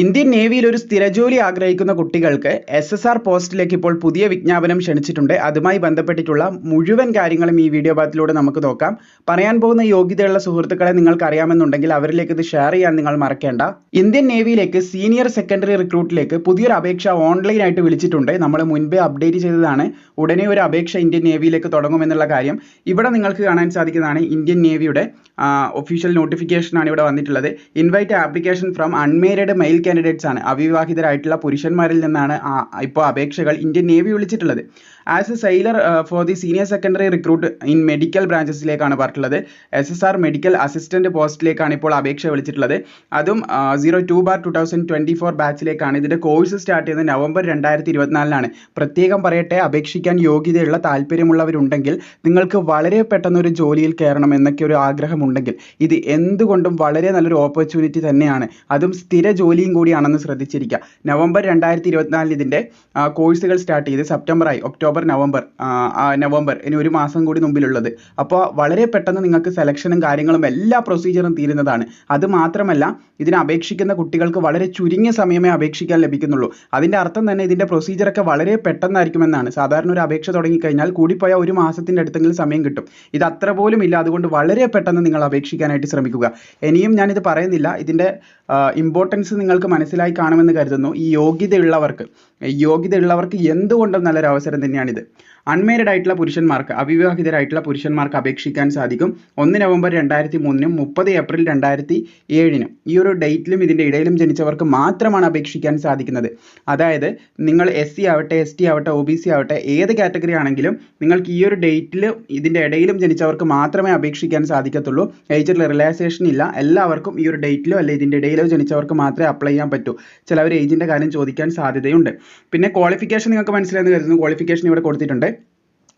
Indian നേവിയിൽ ഒരു സ്ഥിരജോലി ആഗ്രഹിക്കുന്ന കുട്ടികൾക്ക് എസ് എസ് ആർ പോസ്റ്റിലേക്ക് ഇപ്പോൾ പുതിയ വിജ്ഞാപനം ക്ഷണിച്ചിട്ടുണ്ട്. അതുമായി ബന്ധപ്പെട്ടിട്ടുള്ള മുഴുവൻ കാര്യങ്ങളും ഈ വീഡിയോ ഭാഗത്തിലൂടെ നമുക്ക് നോക്കാം. പറയാൻ പോകുന്ന യോഗ്യതയുള്ള സുഹൃത്തുക്കളെ നിങ്ങൾക്ക് അറിയാമെന്നുണ്ടെങ്കിൽ അവരിലേക്ക് ഇത് ഷെയർ ചെയ്യാൻ നിങ്ങൾ മറക്കേണ്ട. ഇന്ത്യൻ നേവിയിലേക്ക് സീനിയർ സെക്കൻഡറി റിക്രൂട്ടിലേക്ക് പുതിയൊരു അപേക്ഷ ഓൺലൈനായിട്ട് വിളിച്ചിട്ടുണ്ട്. നമ്മൾ മുൻപേ അപ്ഡേറ്റ് ചെയ്തതാണ്. ഉടനെ ഒരു അപേക്ഷ ഇന്ത്യൻ നേവിയിലേക്ക് തുടങ്ങുമെന്നുള്ള കാര്യം ഇവിടെ നിങ്ങൾക്ക് കാണാൻ സാധിക്കുന്നതാണ്. ഇന്ത്യൻ നേവിയുടെ ഒഫീഷ്യൽ നോട്ടിഫിക്കേഷനാണ് ഇവിടെ വന്നിട്ടുള്ളത്. Invite application from unmarried male candidates ആണ്. അവിവാഹിതരായിട്ടുള്ള പുരുഷന്മാരിൽ നിന്നാണ് ഇപ്പോൾ അപേക്ഷകൾ Indian navy വിളിച്ചിട്ടുള്ളത്. As a sailor for the senior secondary recruit in medical ബ്രാഞ്ചസിലേക്കാണ് പറഞ്ഞിട്ടുള്ളത്. S S R medical assistant പോസ്റ്റിലേക്കാണ് ഇപ്പോൾ അപേക്ഷ വിളിച്ചിട്ടുള്ളത്. അതും zero two bar two thousand twenty four ബാച്ചിലേക്കാണ് ഇതിന്റെ കോഴ്സ് സ്റ്റാർട്ട് ചെയ്യുന്നത് നവംബർ രണ്ടായിരത്തി ഇരുപത്തിനാലിനാണ് പ്രത്യേകം പറയട്ടെ അപേക്ഷിക്കാൻ യോഗ്യതയുള്ള താല്പര്യമുള്ളവരുണ്ടെങ്കിൽ നിങ്ങൾക്ക് വളരെ പെട്ടെന്ന് ഒരു ജോലിയിൽ കയറണം എന്നൊക്കെ ഒരു ആഗ്രഹമുണ്ടെങ്കിൽ ഇത് എന്തുകൊണ്ടും വളരെ നല്ലൊരു ഓപ്പർച്യൂണിറ്റി തന്നെയാണ്. അതും സ്ഥിര ജോലിയും കൂടിയാണെന്ന് ശ്രദ്ധിച്ചിരിക്കുക. നവംബർ രണ്ടായിരത്തി ഇരുപത്തിനാലിന് ഇതിന്റെ കോഴ്സുകൾ സ്റ്റാർട്ട് ചെയ്ത് സെപ്റ്റംബറായി ഒക്ടോബർ നവംബർ നവംബർ ഇനി ഒരു മാസം കൂടി മുമ്പിലുള്ളത്. അപ്പോൾ വളരെ പെട്ടെന്ന് നിങ്ങൾക്ക് സെലക്ഷനും കാര്യങ്ങളും എല്ലാ പ്രൊസീജിയറും തീരുന്നതാണ്. അത് മാത്രമല്ല ഇതിന് അപേക്ഷിക്കുന്ന കുട്ടികൾക്ക് വളരെ ചുരുങ്ങിയ സമയമേ അപേക്ഷിക്കാൻ ലഭിക്കുന്നുള്ളൂ. അതിന്റെ അർത്ഥം തന്നെ ഇതിന്റെ ഒക്കെ വളരെ പെട്ടെന്നായിരിക്കുമെന്നാണ്. സാധാരണ ഒരു അപേക്ഷ തുടങ്ങിക്കഴിഞ്ഞാൽ കൂടിപ്പോയാൽ ഒരു മാസത്തിന്റെ അടുത്തെങ്കിലും സമയം കിട്ടും. ഇത് അത്ര പോലും ഇല്ല. അതുകൊണ്ട് വളരെ പെട്ടെന്ന് നിങ്ങൾ അപേക്ഷിക്കാനായിട്ട് ശ്രമിക്കുക. ഇനിയും ഞാനിത് പറയുന്നില്ല. ഇതിന്റെ ഇമ്പോർട്ടൻസ് നിങ്ങൾക്ക് മനസ്സിലായി കാണുമെന്ന് കരുതുന്നു. ഈ യോഗ്യതയുള്ളവർക്ക് യോഗ്യതയുള്ളവർക്ക് എന്തുകൊണ്ടും നല്ലൊരു അവസരം തന്നെയാണിത്. അൺമേരിഡ് ആയിട്ടുള്ള പുരുഷന്മാർക്ക് അവിവാഹിതരായിട്ടുള്ള പുരുഷന്മാർക്ക് അപേക്ഷിക്കാൻ സാധിക്കും. ഒന്ന് നവംബർ രണ്ടായിരത്തി മൂന്നിനും മുപ്പത് ഏപ്രിൽ രണ്ടായിരത്തി ഏഴിനും ഈ ഒരു ഡേറ്റിലും ഇതിന്റെ ഇടയിലും ജനിച്ചവർക്ക് മാത്രമാണ് അപേക്ഷിക്കാൻ സാധിക്കുന്നത്. അതായത് നിങ്ങൾ എസ് സി ആവട്ടെ എസ് ടി ആവട്ടെ ഒ ബി സി ആവട്ടെ ഏത് കാറ്റഗറി ആണെങ്കിലും നിങ്ങൾക്ക് ഈ ഒരു ഡേറ്റിൽ ഇതിന്റെ ഇടയിലും ജനിച്ചവർക്ക് മാത്രമേ അപേക്ഷിക്കാൻ സാധിക്കത്തുള്ളൂ. ഏജിൽ റിലാക്സേഷൻ ഇല്ല. എല്ലാവർക്കും ഈ ഒരു ഡേറ്റിലോ അല്ലെങ്കിൽ ഇതിന്റെ ഇടയിലോ ജനിച്ചവർക്ക് മാത്രമേ അപ്ലൈ ചെയ്യാൻ പറ്റൂ. ചിലവർ ഏജിന്റെ കാര്യം ചോദിക്കാൻ സാധ്യതയുണ്ട്. പിന്നെ ക്വാളിഫിക്കേഷൻ നിങ്ങൾക്ക് മനസ്സിലായെന്ന് കരുതുന്നു. ക്വാളിഫിക്കേഷൻ ഇവിടെ കൊടുത്തിട്ടുണ്ട്.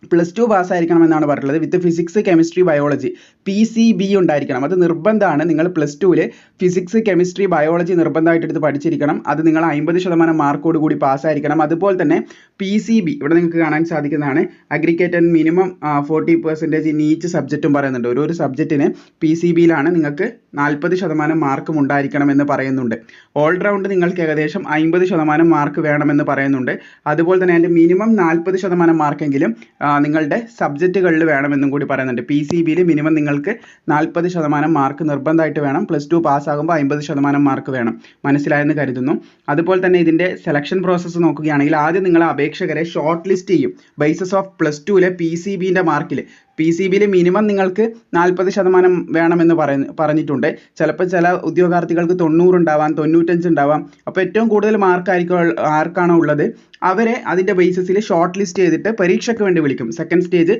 പ്ലസ് ടു പാസ്സായിരിക്കണം എന്നാണ് പറഞ്ഞിട്ടുള്ളത്. With physics chemistry biology P C B ഉണ്ടായിരിക്കണം. അത് നിർബന്ധമാണ്. നിങ്ങൾ പ്ലസ് ടുവിൽ ഫിസിക്സ് കെമിസ്ട്രി ബയോളജി നിർബന്ധമായിട്ട് എടുത്ത് പഠിച്ചിരിക്കണം. അത് നിങ്ങൾ അമ്പത് ശതമാനം മാർക്കോട് കൂടി പാസ്സായിരിക്കണം അതുപോലെ തന്നെ പി സി ബി ഇവിടെ നിങ്ങൾക്ക് കാണാൻ സാധിക്കുന്നതാണ്. Aggregated minimum forty percentage each സബ്ജക്റ്റും പറയുന്നുണ്ട്. ഓരോ സബ്ജക്റ്റിന് പി സി ബിയിലാണ് നിങ്ങൾക്ക് നാൽപ്പത് ശതമാനം മാർക്കും ഉണ്ടായിരിക്കണം എന്ന് പറയുന്നുണ്ട്. ഓൾറൗണ്ട് നിങ്ങൾക്ക് ഏകദേശം അമ്പത് ശതമാനം മാർക്ക് വേണമെന്ന് പറയുന്നുണ്ട്. അതുപോലെ തന്നെ അതിന്റെ മിനിമം നാൽപ്പത് ശതമാനം മാർക്കെങ്കിലും നിങ്ങളുടെ സബ്ജക്റ്റുകളിൽ വേണമെന്നും കൂടി പറയുന്നുണ്ട്. പി സി ബിയിൽ മിനിമം നിങ്ങൾക്ക് നാൽപ്പത് ശതമാനം മാർക്ക് നിർബന്ധമായിട്ട് വേണം. പ്ലസ് ടു പാസ്സാകുമ്പോൾ അമ്പത് ശതമാനം മാർക്ക് വേണം. മനസ്സിലായെന്ന് കരുതുന്നു. അതുപോലെ തന്നെ ഇതിന്റെ സെലക്ഷൻ പ്രോസസ്സ് നോക്കുകയാണെങ്കിൽ ആദ്യം നിങ്ങൾ അപേക്ഷകരെ ഷോർട്ട് ലിസ്റ്റ് ചെയ്യും ബേസിസ് ഓഫ് പ്ലസ് ടുവിലെ പി സി ബിന്റെ മാർക്കിൽ പി സി ബിയിൽ മിനിമം നിങ്ങൾക്ക് നാൽപ്പത് ശതമാനം വേണമെന്ന് പറയുന്നു പറഞ്ഞിട്ടുണ്ട്. ചിലപ്പോൾ ചില ഉദ്യോഗാർത്ഥികൾക്ക് തൊണ്ണൂറ് ഉണ്ടാവാം തൊണ്ണൂറ്റഞ്ച് ഉണ്ടാവാം അപ്പോൾ ഏറ്റവും കൂടുതൽ മാർക്ക് ആയിരിക്കും ആർക്കാണോ ഉള്ളത്? അവരെ അതിന്റെ ബേസിസിൽ ഷോർട്ട് ലിസ്റ്റ് ചെയ്തിട്ട് പരീക്ഷയ്ക്ക് വേണ്ടി വിളിക്കും. സെക്കൻഡ് സ്റ്റേജ്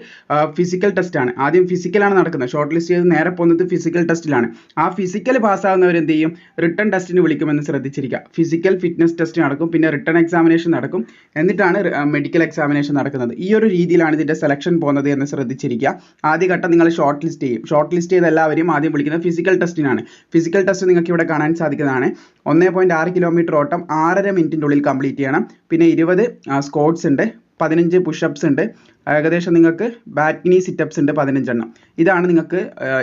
ഫിസിക്കൽ ടെസ്റ്റ് ആണ്. ആദ്യം ഫിസിക്കലാണ് നടക്കുന്നത്. ഷോർട്ട് ലിസ്റ്റ് ചെയ്ത് നേരെ പോകുന്നത് ഫിസിക്കൽ ടെസ്റ്റിലാണ് ആ ഫിസിക്കൽ പാസ്സാവുന്നവർ എന്ത് ചെയ്യും? റിട്ടേൺ ടെസ്റ്റിന് വിളിക്കുമെന്ന് ശ്രദ്ധിച്ചിരിക്കുക. ഫിസിക്കൽ ഫിറ്റ്നസ് ടെസ്റ്റ് നടക്കും. പിന്നെ റിട്ടേൺ എക്സാമിനേഷൻ നടക്കും. എന്നിട്ടാണ് മെഡിക്കൽ എക്സാമിനേഷൻ നടക്കുന്നത്. ഈ ഒരു രീതിയിലാണ് ഇതിന്റെ സെലക്ഷൻ പോകുന്നത് എന്ന് ശ്രദ്ധിച്ചിരിക്കുക. ആദ്യഘട്ടം നിങ്ങൾ ഷോർട്ട് ലിസ്റ്റ് ചെയ്യും. ഷോർട്ട് ലിസ്റ്റ് ചെയ്ത എല്ലാവരെയും ആദ്യം വിളിക്കുന്നത് ഫിസിക്കൽ ടെസ്റ്റിനാണ് ഫിസിക്കൽ ടെസ്റ്റ് നിങ്ങൾക്ക് ഇവിടെ കാണാൻ സാധിക്കുന്നതാണ്. ഒന്നേ പോയിന്റ് ആറ് കിലോമീറ്റർ ഓട്ടം ആറര മിനിറ്റിന്റെ ഉള്ളിൽ കംപ്ലീറ്റ് ചെയ്യണം. പിന്നെ ഇരുപത് സ്കോട്ട്സ് ഉണ്ട്. പതിനഞ്ച് പുഷപ്സ് ഉണ്ട്. ഏകദേശം നിങ്ങൾക്ക് ബാറ്റ്നി സിറ്റപ്സ് ഉണ്ട് പതിനഞ്ചെണ്ണം. ഇതാണ് നിങ്ങൾക്ക്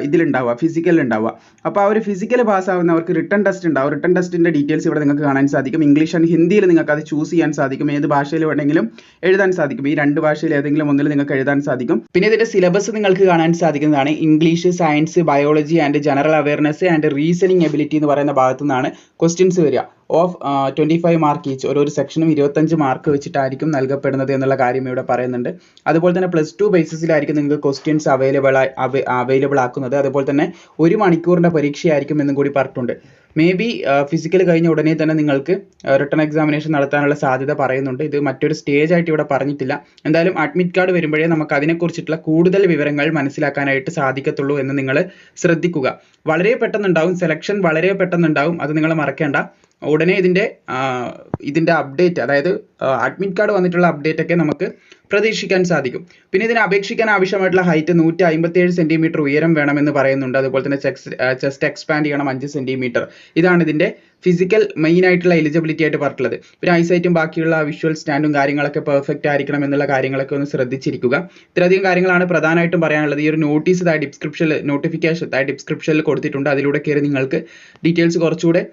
ഇതിലുണ്ടാവുക ഫിസിക്കലിൽ ഉണ്ടാവുക അപ്പോൾ ആ ഒരു ഫിസിക്കൽ പാസ്സാവുന്നവർക്ക് റിട്ടേൺ ടെസ്റ്റ് ഉണ്ടാവും റിട്ടേൺ ടെസ്റ്റിന്റെ ഡീറ്റെയിൽസ് ഇവിടെ നിങ്ങൾക്ക് കാണാൻ സാധിക്കും. ഇംഗ്ലീഷ് ആൻഡ് ഹിന്ദിയിൽ നിങ്ങൾക്ക് അത് ചൂസ് ചെയ്യാൻ സാധിക്കും. ഏത് ഭാഷയിൽ വേണമെങ്കിലും എഴുതാൻ സാധിക്കും. ഈ രണ്ട് ഭാഷയിൽ ഏതെങ്കിലും ഒന്നിൽ നിങ്ങൾക്ക് എഴുതാൻ സാധിക്കും. പിന്നെ ഇതിന്റെ സിലബസ് നിങ്ങൾക്ക് കാണാൻ സാധിക്കുന്നതാണ്. English science biology and general awareness and reasoning ability എന്ന് പറയുന്ന ഭാഗത്തു നിന്നാണ് ക്വസ്റ്റ്യൻസ് വരിക. Of twenty five mark each ഓരോ സെക്ഷനും ഇരുപത്തഞ്ച് മാർക്ക് വെച്ചിട്ടായിരിക്കും നൽകപ്പെടുന്നത് എന്നുള്ള കാര്യം ഇവിടെ പറയുന്നുണ്ട്. അതുപോലെ തന്നെ പ്ലസ് ടു ബേസിസിലായിരിക്കും നിങ്ങൾക്ക് ക്വസ്റ്റ്യൻസ് അവൈലബിൾ അവൈലബിൾ ആക്കുന്നത്. അതുപോലെ തന്നെ ഒരു മണിക്കൂറിന്റെ പരീക്ഷയായിരിക്കും എന്നും കൂടി പറഞ്ഞിട്ടുണ്ട്. മേ ബി ഫിസിക്കൽ കഴിഞ്ഞ ഉടനെ തന്നെ നിങ്ങൾക്ക് റിട്ടേൺ എക്സാമിനേഷൻ നടത്താനുള്ള സാധ്യത പറയുന്നുണ്ട്. ഇത് മറ്റൊരു സ്റ്റേജ് ആയിട്ട് ഇവിടെ പറഞ്ഞിട്ടില്ല. എന്തായാലും അഡ്മിറ്റ് കാർഡ് വരുമ്പോഴേ നമുക്ക് അതിനെക്കുറിച്ചിട്ടുള്ള കൂടുതൽ വിവരങ്ങൾ മനസ്സിലാക്കാനായിട്ട് സാധിക്കത്തുള്ളൂ എന്ന് നിങ്ങൾ ശ്രദ്ധിക്കുക. വളരെ പെട്ടെന്നുണ്ടാവും സെലക്ഷൻ വളരെ പെട്ടെന്നുണ്ടാവും അത് നിങ്ങൾ മറക്കേണ്ട. ഉടനെ ഇതിന്റെ ഇതിന്റെ അപ്ഡേറ്റ് അതായത് അഡ്മിറ്റ് കാർഡ് വന്നിട്ടുള്ള അപ്ഡേറ്റ് ഒക്കെ നമുക്ക് പ്രതീക്ഷിക്കാൻ സാധിക്കും. പിന്നെ ഇതിന് അപേക്ഷിക്കാൻ ആവശ്യമായിട്ടുള്ള ഹൈറ്റ് നൂറ്റി അമ്പത്തേഴ് സെന്റിമീറ്റർ ഉയരം വേണമെന്ന് പറയുന്നുണ്ട്. അതുപോലെ തന്നെ ചെക്സ് ചെസ്റ്റ് എക്സ്പാൻഡ് ചെയ്യണം അഞ്ച് സെന്റിമീറ്റർ ഇതാണ് ഇതിന്റെ ഫിസിക്കൽ മെയിൻ ആയിട്ടുള്ള എലിജിബിലിറ്റി ആയിട്ട് പറഞ്ഞിട്ടുള്ളത്. പിന്നെ ഐസൈറ്റും ബാക്കിയുള്ള വിഷ്വൽ സ്റ്റാൻഡും കാര്യങ്ങളൊക്കെ പെർഫെക്റ്റ് ആയിരിക്കണം എന്നുള്ള കാര്യങ്ങളൊക്കെ ഒന്ന് ശ്രദ്ധിച്ചിരിക്കുക. ഇത്രയധികം കാര്യങ്ങളാണ് പ്രധാനമായിട്ടും പറയാനുള്ളത്. ഈ ഒരു നോട്ടീസ് ഇതായി ഡിസ്ക്രിപ്ഷനിൽ നോട്ടിഫിക്കേഷൻ താഴെ ഡിസ്ക്രിപ്ഷനിൽ കൊടുത്തിട്ടുണ്ട്. അതിലൂടെ കയറി നിങ്ങൾക്ക് ഡീറ്റെയിൽസ് കുറച്ചുകൂടെ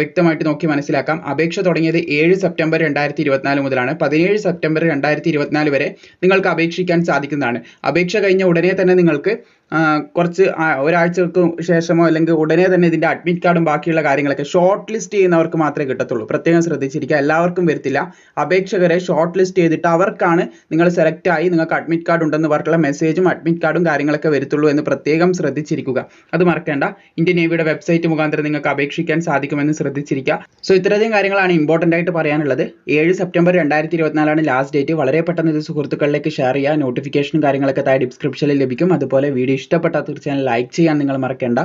വ്യക്തമായിട്ട് നോക്കി മനസ്സിലാക്കാം. അപേക്ഷ തുടങ്ങിയത് ഏഴ് സെപ്റ്റംബർ രണ്ടായിരത്തി ഇരുപത്തിനാല് മുതലാണ്. പതിനേഴ് സെപ്റ്റംബർ രണ്ടായിരത്തി ഇരുപത്തിനാല് വരെ നിങ്ങൾക്ക് അപേക്ഷിക്കാൻ സാധിക്കുന്നതാണ്. അപേക്ഷ കഴിഞ്ഞ ഉടനെ തന്നെ നിങ്ങൾക്ക് കുറച്ച് ഒരാഴ്ചകൾക്ക് ശേഷമോ അല്ലെങ്കിൽ ഉടനെ തന്നെ ഇതിന്റെ അഡ്മിറ്റ് കാർഡും ബാക്കിയുള്ള കാര്യങ്ങളൊക്കെ ഷോർട്ട് ലിസ്റ്റ് ചെയ്യുന്നവർക്ക് മാത്രമേ കിട്ടത്തുള്ളൂ. പ്രത്യേകം ശ്രദ്ധിച്ചിരിക്കുക എല്ലാവർക്കും വരത്തില്ല. അപേക്ഷകരെ ഷോർട്ട് ലിസ്റ്റ് ചെയ്തിട്ട് അവർക്കാണ് നിങ്ങൾ സെലക്ട് ആയി നിങ്ങൾക്ക് അഡ്മിറ്റ് കാർഡ് ഉണ്ടെന്ന് പറഞ്ഞിട്ടുള്ള മെസ്സേജും അഡ്മിറ്റ് കാർഡും കാര്യങ്ങളൊക്കെ വരത്തുള്ളൂ എന്ന് പ്രത്യേകം ശ്രദ്ധിച്ചിരിക്കുക. അത് മറക്കേണ്ട. ഇന്ത്യൻ നേവിയുടെ വെബ്സൈറ്റ് മുഖാന്തരം നിങ്ങൾക്ക് അപേക്ഷിക്കാൻ സാധിക്കുമെന്ന് ശ്രദ്ധിച്ചിരിക്കുക. സോ ഇത്രയധികം കാര്യങ്ങളാണ് ഇമ്പോർട്ടന്റ് ആയിട്ട് പറയാനുള്ളത്. ഏഴ് സെപ്റ്റംബർ രണ്ടായിരത്തി ഇരുപത്തിനാലാണ് ലാസ്റ്റ് ഡേറ്റ് വളരെ പെട്ടെന്ന് ഇത് സുഹൃത്തുക്കളിലേക്ക് ഷെയർ ചെയ്യുക. നോട്ടിഫിക്കേഷനും കാര്യങ്ങളൊക്കെ താഴെ ഡിസ്ക്രിപ്ഷനിൽ ലഭിക്കും. അതുപോലെ വീഡിയോ ഇഷ്ടപ്പെട്ടാൽ തീർച്ചയായും ലൈക്ക് ചെയ്യാൻ നിങ്ങൾ മറക്കേണ്ട.